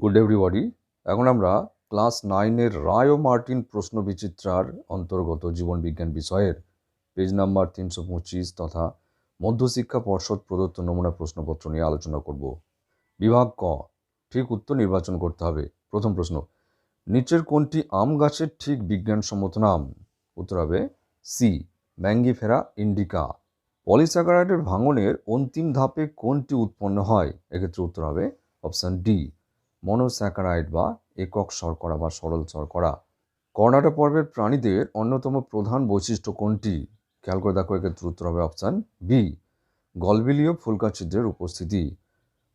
Good everybody এখন আমরা class নাইনের রায় ও মার্টিন প্রশ্ন বিচিত্রার অন্তর্গত জীবন বিজ্ঞান বিষয়ের পেজ নাম্বার তিনশো পঁচিশ তথা মধ্যশিক্ষা পর্ষদ প্রদত্ত নমুনা প্রশ্নপত্র নিয়ে আলোচনা করব। বিভাগ ক, ঠিক উত্তর নির্বাচন করতে হবে। প্রথম প্রশ্ন, নিচের কোনটি আম গাছের ঠিক বিজ্ঞানসম্মত নাম? উত্তর হবে সি ম্যাঙ্গিফেরা ইন্ডিকা। পলিস্যাকারাইডের ভাঙনের অন্তিম ধাপে কোনটি উৎপন্ন হয়? এক্ষেত্রে উত্তর হবে অপশান ডি মনোস্যাকারাইড বা একক শর্করা বা সরল শর্করা। কর্ণাটক পর্বের প্রাণীদের অন্যতম প্রধান বৈশিষ্ট্য কোনটি? খেয়াল করে দেখো এক্ষেত্রে উত্তর হবে অপশান বি। গলবিলীয় ফুলকা ছিদ্রের উপস্থিতি।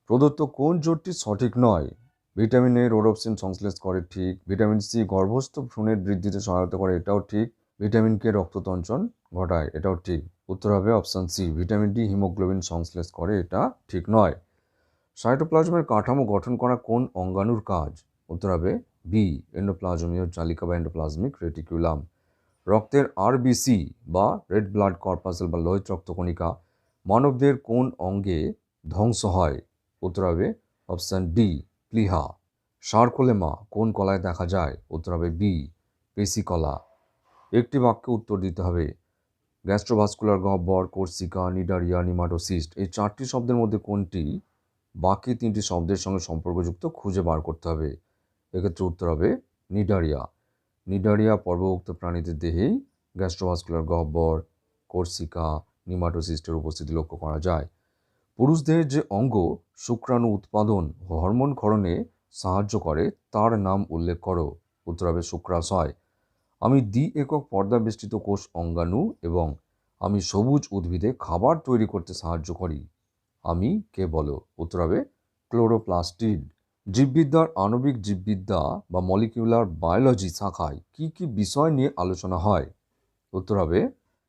প্রদত্ত কোন জোটটি সঠিক নয়? ভিটামিন এ, রোডোপসিন সংশ্লেষ করে ঠিক। ভিটামিন সি, গর্ভস্থ ভ্রূণের বৃদ্ধিতে সহায়তা করে, এটাও ঠিক। ভিটামিন কে, রক্ততঞ্চন ঘটায়, এটাও ঠিক। উত্তর হবে option C. Vitamin D, haemoglobin সংশ্লেষ করে, এটা ঠিক নয়। সাইটোপ্লাজমের কাঠামো গঠন করা কোন অঙ্গাণুর কাজ? উত্তর হবে বি এন্ডোপ্লাজমীয় জালিকা বা এন্ডোপ্লাজমিক রেটিকুলাম রক্তের আরবিসি বা রেড ব্লাড কর্পাসেল বা লোহিত রক্তকণিকা মানবদের কোন অঙ্গে ধ্বংস হয়? উত্তর হবে অপশান ডি প্লিহা সারকোলেমা কোন কলায় দেখা যায়? উত্তর হবে বি পেসিকলা একটি বাক্যে উত্তর দিতে হবে। গ্যাস্ট্রোভাস্কুলার গহ্বর, কোর্সিকা, নিডারিয়া, নিমাটোসিস্ট এই চারটি শব্দের মধ্যে কোনটি বাকি তিনটি শব্দের সঙ্গে সম্পর্কযুক্ত খুঁজে বার করতে হবে। এক্ষেত্রে উত্তর হবে নিডারিয়া। নিডারিয়া পর্বভুক্ত প্রাণীদের দেহেই গ্যাস্ট্রোভাস্কুলার গহ্বর, কোর্সিকা নিমাটোসিস্টের উপস্থিতি লক্ষ্য করা যায়। পুরুষদের যে অঙ্গ, শুক্রাণু উৎপাদন, হরমোন ক্ষরণে সাহায্য করে, তার নাম উল্লেখ করো। উত্তর হবে শুক্রাশয়। আমি দ্বি একক পর্দা বেষ্টিত কোষ অঙ্গাণু এবং আমি সবুজ উদ্ভিদে খাবার তৈরি করতে সাহায্য করি। আমি কে বলো? উত্তর হবে ক্লোরোপ্লাস্টিড জীববিদ্যার আণবিক জীববিদ্যা বা মলিকিউলার বায়োলজি শাখায় কি কি বিষয় নিয়ে আলোচনা হয়? উত্তর হবে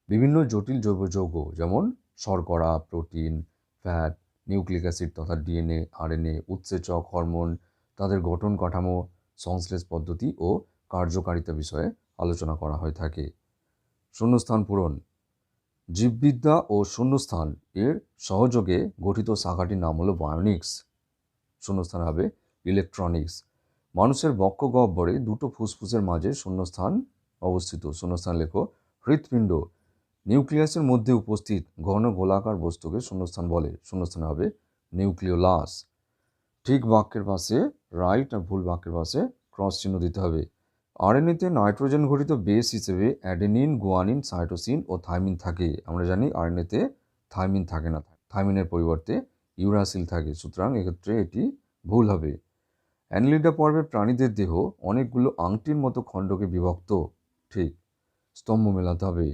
বিভিন্ন জটিল জৈব যৌগ, যেমন শর্করা, প্রোটিন, ফ্যাট, নিউক্লিক অ্যাসিড তথা ডিএনএ, আরএনএ, উৎসেচক হরমোন, তাদের গঠন কাঠামো, সংশ্লেষ পদ্ধতি ও কার্যকারিতা বিষয়ে আলোচনা করা হয়ে থাকে। শূন্যস্থান পূরণ। জীববিদ্যা ও শূন্যস্থান এর সহযোগে গঠিত শাখাটির নাম হলো বায়োনিক্স। শূন্যস্থান হবে ইলেকট্রনিক্স। মানুষের বক্ষ গহ্বরে দুটো ফুসফুসের মাঝে শূন্যস্থান অবস্থিত। শূন্যস্থান লেখো হৃৎপিণ্ড। নিউক্লিয়াসের মধ্যে উপস্থিত ঘন গোলাকার বস্তুকে শূন্যস্থান বলে। শূন্যস্থান হবে নিউক্লিওলাস। ঠিক বাক্যের পাশে রাইট আর ভুল বাক্যের পাশে ক্রস চিহ্ন দিতে হবে। আরএনএতে নাইট্রোজেন ঘটিত বেস হিসেবে অ্যাডেনিন, গুয়ানিন, সাইটোসিন ও থাইমিন থাকে। আমরা জানি আরএনএতে থাইমিন থাকে না। থাইমিনের পরিবর্তে ইউরাসিল থাকে। সুতরাং এক্ষেত্রে এটি ভুল হবে। অ্যানিলিডা পর্বের প্রাণীদের দেহ অনেকগুলো আংটির মতো খণ্ডকে বিভক্ত। ঠিক, স্তম্ভ মেলাতে হবে।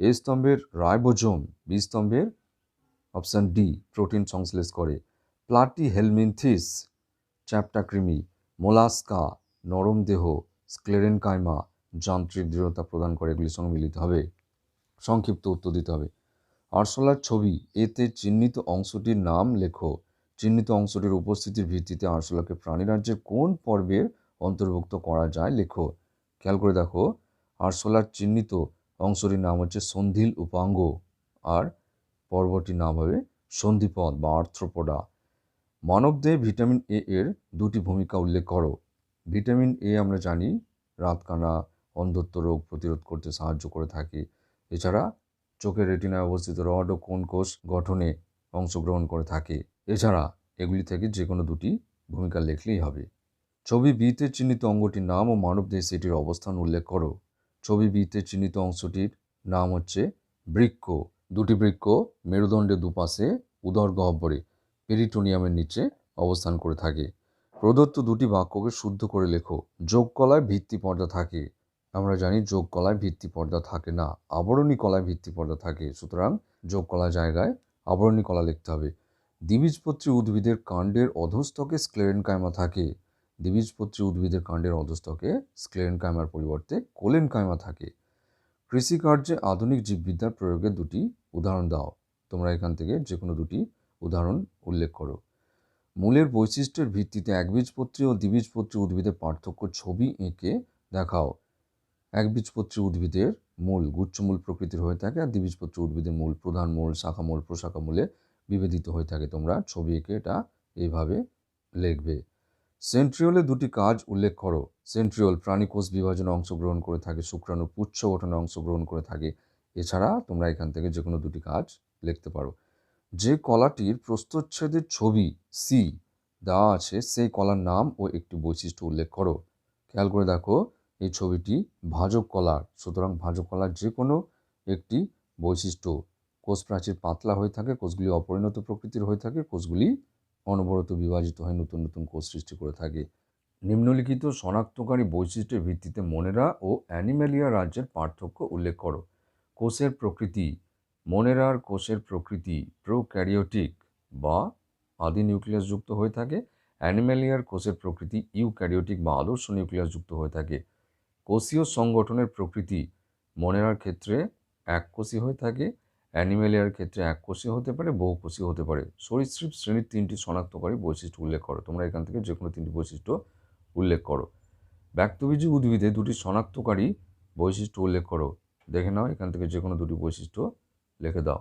এ স্তম্ভের রাইবোজোম, বি স্তম্ভের অপশান ডি, প্রোটিন সংশ্লেষ করে। প্লাটি হেলমিনথিস, চ্যাপ্টাক্রিমি, মোলাস্কা, নরম দেহ। স্ক্লেরেনকাইমা যান্ত্রিক দৃঢ়তা প্রদান করে সঙ্গে মিলিত হবে। সংক্ষিপ্ত উত্তর দিতে হবে। আরশোলার ছবি, এতে চিহ্নিত অংশটির নাম লেখো। চিহ্নিত অংশটির উপস্থিতির ভিত্তিতে আরশোলাকে প্রাণীরাজ্যের কোন পর্বের অন্তর্ভুক্ত করা যায় লেখো। খেয়াল করে দেখো, আরশোলার চিহ্নিত অংশটির নাম হচ্ছে সন্ধিল উপাঙ্গ আর পর্বটির নাম হবে সন্ধিপদ বা আর্থ্রোপোডা। মানবদেহে ভিটামিন এ এর দুটি ভূমিকা উল্লেখ করো। ভিটামিন এ আমরা জানি রাতকানা অন্ধত্ব রোগ প্রতিরোধ করতে সাহায্য করে থাকে। এছাড়া চোখের রেটিনায় অবস্থিত রড ও কোন কোষ গঠনে অংশগ্রহণ করে থাকে। এছাড়া এগুলি থেকে যে কোনো দুটি ভূমিকা লিখলেই হবে। ছবি বিতে চিহ্নিত অঙ্গটির নাম ও মানবদেহে সেটির অবস্থান উল্লেখ করো। ছবি বিতে চিহ্নিত অংশটির নাম হচ্ছে বৃক্ষ। দুটি বৃক্ষ মেরুদণ্ডের দুপাশে উদর গহ্বরে পেরিটোনিয়ামের নিচে অবস্থান করে থাকে। প্রদত্ত দুটি বাক্যকে শুদ্ধ করে লেখো। যোগ কলায় ভিত্তি পর্দা থাকে। আমরা জানি যোগ কলায় ভিত্তি পর্দা থাকে না, আবরণী কলায় ভিত্তি পর্দা থাকে। সুতরাং যোগ কলা জায়গায় আবরণী কলা লিখতে হবে। দ্বিবীজপত্রী উদ্ভিদের কাণ্ডের অধস্তকে স্ক্লেরেনকাইমা থাকে। দ্বিবীজপত্রী উদ্ভিদের কাণ্ডের অধস্তকে স্ক্লেরেনকাইমার পরিবর্তে কোলেন কোলেনকাইমা থাকে। কৃষিকার্যে আধুনিক জীববিদ্যার প্রয়োগের দুটি উদাহরণ দাও। তোমরা এখান থেকে যে কোনো দুটি উদাহরণ উল্লেখ করো। মূলের বৈশিষ্ট্যের ভিত্তিতে একবীজপত্রী ও দ্বিবীজপত্রী উদ্ভিদের পার্থক্য ছবি এঁকে দেখাও। একবীজপত্রী উদ্ভিদের মূল, গুচ্ছমূল প্রকৃতির হয়ে থাকে আর দ্বিবীজপত্রী উদ্ভিদের মূল, প্রধান মূল শাখা মূল প্রশাখা মূলে বিভেদিত হয়ে থাকে। তোমরা ছবি এঁকে এটা এইভাবে লিখবে। সেন্ট্রিওলে দুটি কাজ উল্লেখ করো। সেন্ট্রিওল প্রাণীকোষ বিভাজনে অংশগ্রহণ করে থাকে, শুক্রাণু পুচ্ছ গঠনে অংশগ্রহণ করে থাকে। এছাড়া তোমরা এখান থেকে যে কোনো দুটি কাজ লিখতে পারো। যে কলাটির প্রস্তচ্ছেদের ছবি সি দেওয়া আছে, সেই কলার নাম ও একটি বৈশিষ্ট্য উল্লেখ করো। খেয়াল করে দেখো, এই ছবিটি ভাজক কলার। সুতরাং ভাজক কলার যে কোনো একটি বৈশিষ্ট্য। কোষ প্রাচীর পাতলা হয়ে থাকে, কোষগুলি অপরিণত প্রকৃতির হয়ে থাকে, কোষগুলি অনবরত বিভাজিত হয়ে নতুন নতুন কোষ সৃষ্টি করে থাকে। নিম্নলিখিত শনাক্তকারী বৈশিষ্ট্যের ভিত্তিতে মনেরা ও অ্যানিম্যালিয়া রাজ্যের পার্থক্য উল্লেখ করো। কোষের প্রকৃতি মনেরার কোষের প্রকৃতি প্রোক্যারিওটিক বা আদি নিউক্লিয়াসযুক্ত হয়ে থাকে। অ্যানিম্যালিয়ার কোষের প্রকৃতি ইউক্যারিওটিক বা আদর্শ নিউক্লিয়াসযুক্ত হয়ে থাকে। কোষীয় সংগঠনের প্রকৃতি মনেরার ক্ষেত্রে এককোষী হয়ে থাকে। অ্যানিমেলিয়ার ক্ষেত্রে এককোষী হতে পারে, বহুকোষী হতে পারে। সরীসৃপ শ্রেণির তিনটি শনাক্তকারী বৈশিষ্ট্য উল্লেখ করো। তোমরা এখান থেকে যে কোনো তিনটি বৈশিষ্ট্য উল্লেখ করো। ব্যক্তবীজী উদ্ভিদে দুটি শনাক্তকারী বৈশিষ্ট্য উল্লেখ করো। দেখে নাও এখান থেকে যে কোনো দুটি বৈশিষ্ট্য লিখে দাও।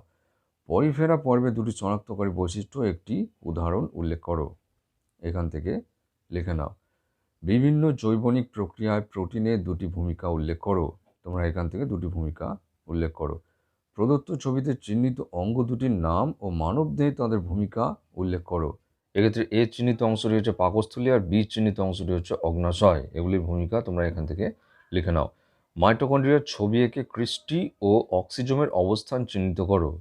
পরিফেরা পর্বে দুটি শনাক্তকারী বৈশিষ্ট্য একটি উদাহরণ উল্লেখ করো। এখান থেকে লিখে নাও। বিভিন্ন জৈবনিক প্রক্রিয়ায় প্রোটিনের দুটি ভূমিকা উল্লেখ করো। তোমরা এখান থেকে দুটি ভূমিকা উল্লেখ করো। প্রদত্ত ছবিতে চিহ্নিত অঙ্গ দুটির নাম ও মানবদেহে তাদের ভূমিকা উল্লেখ করো। এক্ষেত্রে এ চিহ্নিত অংশটি হচ্ছে পাকস্থলী আর বি চিহ্নিত অংশটি হচ্ছে অগ্নাশয়। এগুলির ভূমিকা তোমরা এখান থেকে লিখে নাও। মাইটোকন্ড্রিয়ার ছবি এঁকে ক্রিস্টি ও অক্সিজমের অবস্থান চিহ্নিত করো।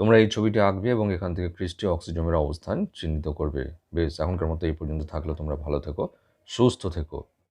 তোমরা এই ছবিটি আঁকবে এবং এখান থেকে ক্রিস্টি অক্সিজমের অবস্থান চিহ্নিত করবে। বেশ, এখনকার মতো এই পর্যন্ত থাকলে। তোমরা ভালো থেকো, সুস্থ থেকো।